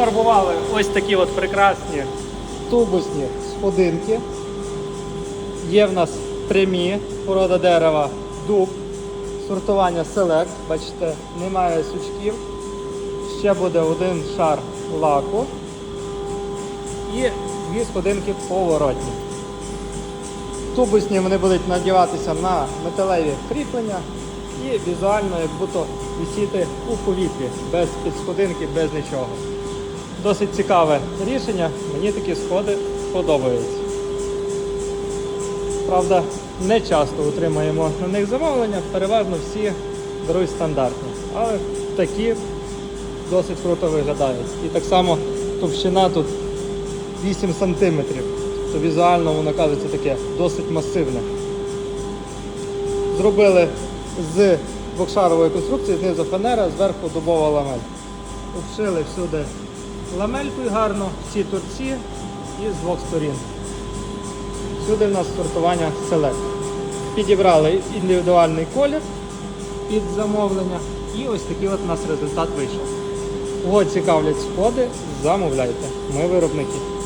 Пофарбували ось такі от прекрасні тубусні сходинки. Є в нас прямі порода дерева дуб, сортування селект. Бачите, немає сучків. Ще буде один шар лаку. І дві сходинки поворотні. Тубусні вони будуть надіватися на металеві кріплення і візуально як будто висіти у повітрі, без підсходинки, без нічого. Досить цікаве рішення, мені такі сходи подобаються. Правда, не часто отримаємо на них замовлення, переважно всі беруть стандартні. Але такі досить круто виглядають. І так само товщина тут 8 см. То візуально воно кажеться таке досить масивне. Зробили з двохшарової конструкції, знизу фанера, зверху дубова ламель. Обшили всюди ламелькою гарно, всі торці і з двох сторін. Сюди в нас сортування селект. Підібрали індивідуальний колір під замовлення. І ось такий от у нас результат вийшов. Кого цікавлять сходи, замовляйте. Ми виробники.